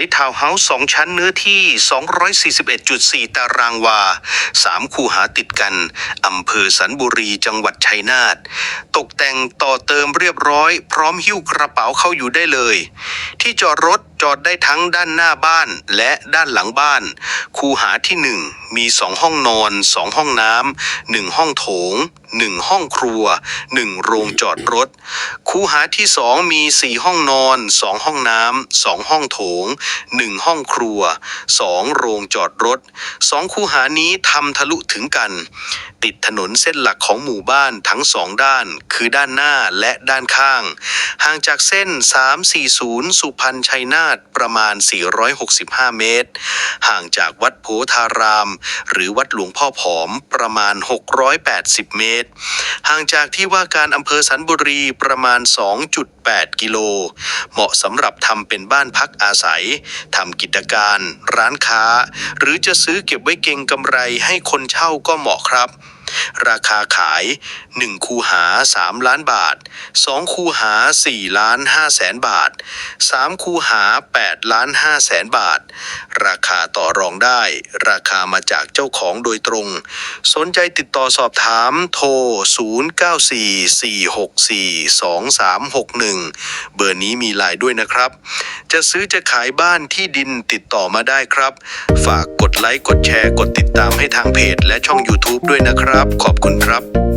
ยทาวน์เฮาส์สองชั้นเนื้อที่ 241.4 ตารางวา 3 คูหาติดกัน อำเภอสันบุรีจังหวัดชัยนาท ตกแต่งต่อเติมเรียบร้อย พร้อมหิ้วกระเป๋าเข้าอยู่ได้เลย ที่จอดรถจอดได้ทั้งด้านหน้าบ้านและด้านหลังบ้าน คูหาที่หนึ่งมีสองห้องนอนสองห้องน้ำหนึ่งห้องโถง หนึ่งห้องครัวหนึ่งโรงจอดรถ คูหาที่สองมีสี่ห้องนอนสองห้องน้ำสองห้องโถงหนึ่งห้องครัวสองโรงจอดรถสองคูหานี้ทำทะลุถึงกัน ติดถนนเส้นหลักของหมู่บ้านทั้งสองด้าน คือด้านหน้าและด้านข้าง ห่างจากเส้น 340 สุพรรณชัยนาทประมาณ 465 เมตรห่างจากวัดโพธาราม หรือวัดหลวงพ่อผอมประมาณ 680 เมตร ห่างจากที่ว่าการอำเภอสันบุรีประมาณ 2.8 กิโล เหมาะสำหรับทำเป็นบ้านพักอาศัยทำกิจการ ร้านค้า หรือจะซื้อเก็บไว้เก็งกำไรให้คนเช่าก็เหมาะครับ ราคาขาย 1 คูหา 3 ล้านบาท 2 คูหา 4 ล้าน5แสนบาท 3 คูหา 8 ล้าน5แสนบาท ราคาต่อรองได้ ราคามาจากเจ้าของโดยตรง สนใจติดต่อสอบถามโทร 0944642361 เบอร์นี้มีลน์ด้วยนะครับ จะซื้อจะขายบ้านที่ดินติดต่อมาได้ครับ ฝาก ดไลค์ กดแชร์ กดติดตามให้ทางเพจ และช่อง YouTube ด้วยนะครับ ขอบคุณครับ